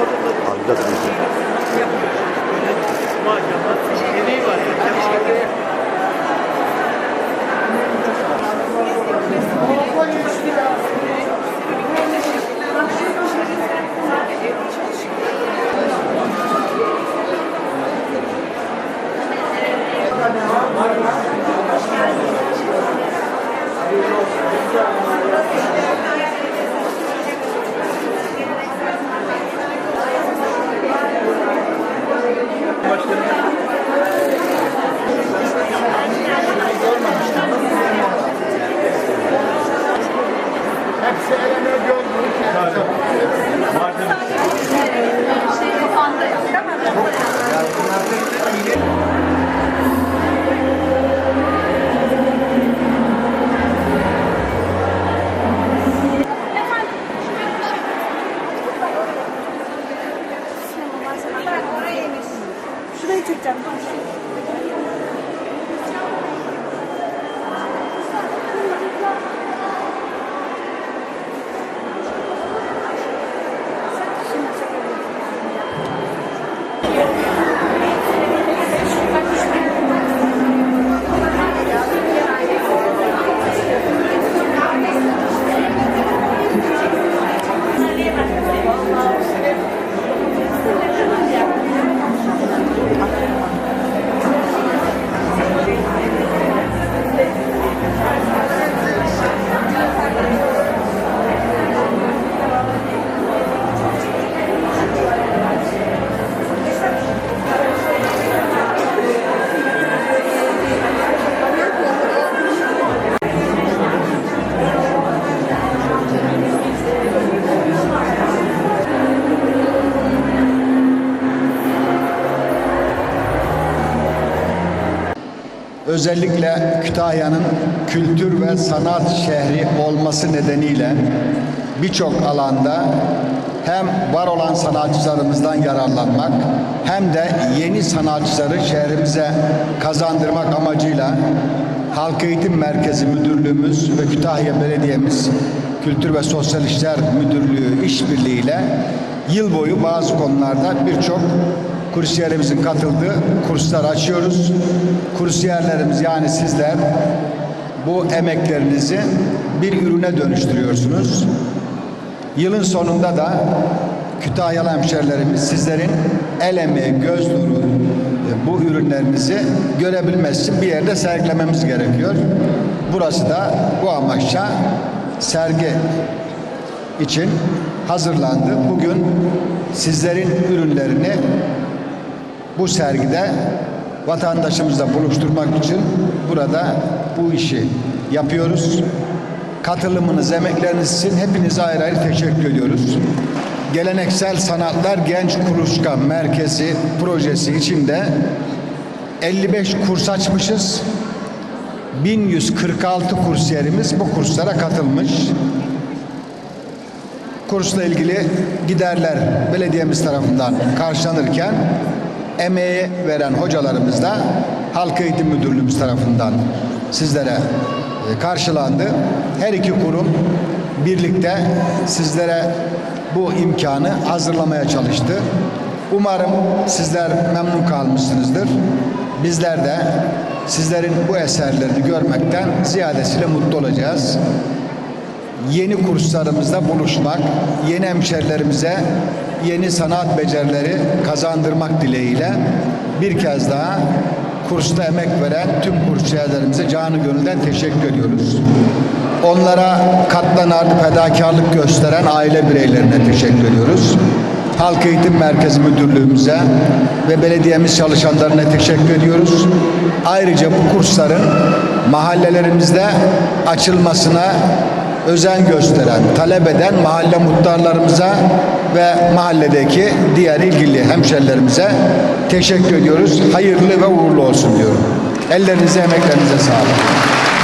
Alacağız. Maşallah. Yemeği var. I'm 清 Özellikle Kütahya'nın kültür ve sanat şehri olması nedeniyle birçok alanda hem var olan sanatçılarımızdan yararlanmak hem de yeni sanatçıları şehrimize kazandırmak amacıyla Halk Eğitim Merkezi Müdürlüğümüz ve Kütahya Belediye'miz Kültür ve Sosyal İşler Müdürlüğü işbirliğiyle yıl boyu bazı konularda birçok kursiyerimizin katıldığı kurslar açıyoruz. Kursiyerlerimiz yani sizler bu emeklerinizi bir ürüne dönüştürüyorsunuz. Yılın sonunda da Kütahyalı hemşerilerimiz sizlerin el emeği, göz nuru e, bu ürünlerinizi görebilmesi bir yerde sergilememiz gerekiyor. Burası da bu amaçla sergi için hazırlandı. Bugün sizlerin ürünlerini bu sergide vatandaşımızla buluşturmak için burada bu işi yapıyoruz. Katılımınız, emekleriniz için hepinize ayrı ayrı teşekkür ediyoruz. Geleneksel Sanatlar Genç Kuluçka Merkezi projesi içinde 55 kurs açmışız. 1146 kursiyerimiz bu kurslara katılmış. Kursla ilgili giderler belediyemiz tarafından karşılanırken emeği veren hocalarımız da Halk Eğitim Müdürlüğümüz tarafından sizlere e, karşılandı. Her iki kurum birlikte sizlere bu imkanı hazırlamaya çalıştı. Umarım sizler memnun kalmışsınızdır. Bizler de sizlerin bu eserlerini görmekten ziyadesiyle mutlu olacağız yeni kurslarımızda buluşmak, yeni hemşerilerimize yeni sanat becerileri kazandırmak dileğiyle bir kez daha kursta emek veren tüm kursiyerlerimize canı gönülden teşekkür ediyoruz. Onlara katlanarlı fedakarlık gösteren aile bireylerine teşekkür ediyoruz. Halk Eğitim Merkezi Müdürlüğümüze ve belediyemiz çalışanlarına teşekkür ediyoruz. Ayrıca bu kursların mahallelerimizde açılmasına özen gösteren, talep eden mahalle muhtarlarımıza ve mahalledeki diğer ilgili hemşerilerimize teşekkür ediyoruz. Hayırlı ve uğurlu olsun diyorum. Ellerinize, emeklerinize sağlık.